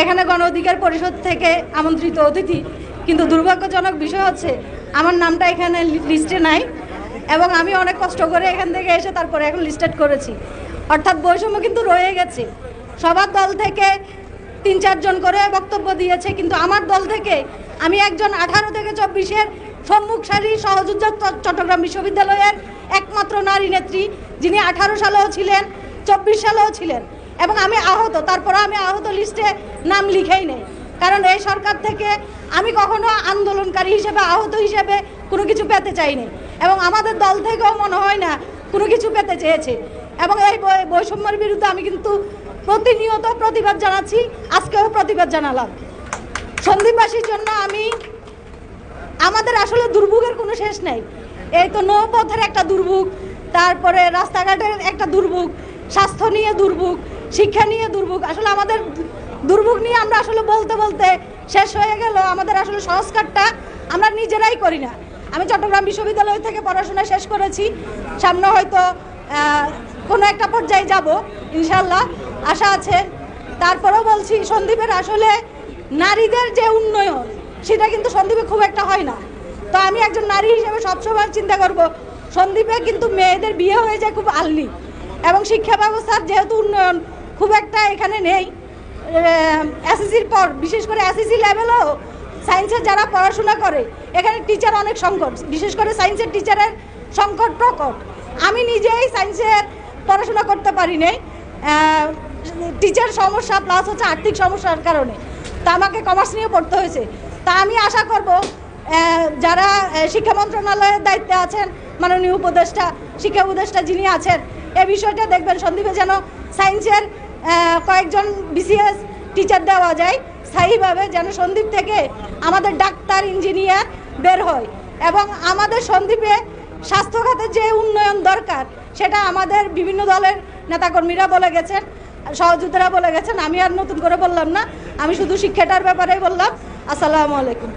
এখানে গণ অধিকার পরিষদ থেকে আমন্ত্রিত অতিথি। কিন্তু দুর্ভাগ্যজনক বিষয় হচ্ছে, আমার নামটা এখানে লিস্টে নাই এবং আমি অনেক কষ্ট করে এখান থেকে এসে তারপরে এখন লিস্টেড করেছি। অর্থাৎ বৈষম্য কিন্তু রয়ে গেছে। সবার দল থেকে তিন চারজন করে বক্তব্য দিয়েছে, কিন্তু আমার দল থেকে আমি একজন আঠারো থেকে চব্বিশের সম্মুখ সারি সহযোদ্ধা চট্টগ্রাম বিশ্ববিদ্যালয়ের একমাত্র নারী নেত্রী, যিনি আঠারো সালেও ছিলেন, চব্বিশ সালেও ছিলেন। এবং আমি আহত তারপরে আমি আহত লিস্টে নাম লিখেই নেই। কারণ এই সরকার থেকে আমি কখনো আন্দোলনকারী হিসেবে, আহত হিসেবে কোনো কিছু পেতে চাইনি। এবং আমাদের দল থেকেও মনে হয় না কোনো কিছু পেতে চেয়েছে। এবং এই বৈষম্যের বিরুদ্ধে আমি কিন্তু প্রতিনিয়ত প্রতিবাদ জানাচ্ছি। আজকেও প্রতিবাদ জানালাম। সন্দীপবাসীর জন্য আমি, আমাদের আসলে দুর্ভোগের কোনো শেষ নেই। এই তো নৌপথের একটা দুর্ভোগ, তারপরে রাস্তাঘাটের একটা দুর্ভোগ, স্বাস্থ্য নিয়ে দুর্ভোগ শিক্ষা নিয়ে দুর্ভোগ। আসলে আমাদের দুর্ভোগ নিয়ে আমরা আসলে বলতে বলতে শেষ হয়ে গেল। আমাদের আসলে সংস্কারটা আমরা নিজেরাই করি না। আমি চট্টগ্রাম বিশ্ববিদ্যালয় থেকে পড়াশোনা শেষ করেছি। সামনে হয়তো কোনো একটা পর্যায়ে যাব ইনশাল্লাহ আশা আছে। তারপরেও বলছি, সন্দীপের আসলে নারীদের যে উন্নয়ন, সেটা কিন্তু সন্দীপে খুব একটা হয় না। তো আমি একজন নারী হিসেবে সবসময় চিন্তা করব, সন্দীপে কিন্তু মেয়েদের বিয়ে হয়ে যায় খুব আর্লি। এবং শিক্ষা ব্যবস্থার যেহেতু উন্নয়ন খুব একটা এখানে নেই। এসএসসির পর, বিশেষ করে এসএসসি লেভেলেও সায়েন্সের যারা পড়াশোনা করে, এখানে টিচার অনেক সংকট। বিশেষ করে সায়েন্সের টিচারের সংকট প্রকট। আমি নিজেই সায়েন্সের পড়াশোনা করতে পারি নাই। টিচার সমস্যা প্লাস হচ্ছে আর্থিক সমস্যার কারণে। তা আমাকে কমার্স নিয়ে পড়তে হয়েছে। তা আমি আশা করব যারা শিক্ষা মন্ত্রণালয়ের দায়িত্বে আছেন, মাননীয় উপদেষ্টা, শিক্ষা উপদেষ্টা যিনি আছেন, এ বিষয়টা দেখবেন সন্দীপে যেন সায়েন্সের কয়েকজন বিসিএস টিচার দেওয়া যায়, স্থায়ীভাবে যেন সন্দীপ থেকে আমাদের ডাক্তার ইঞ্জিনিয়ার বের হয় এবং আমাদের সন্দীপে স্বাস্থ্য খাতে যে উন্নয়ন দরকার, সেটা আমাদের বিভিন্ন দলের নেতাকর্মীরা বলে গেছেন, সহযোদ্ধারা বলে গেছেন, আমি আর নতুন করে বললাম না, আমি শুধু শিক্ষাটার ব্যাপারেই বললাম। আসসালামু আলাইকুম।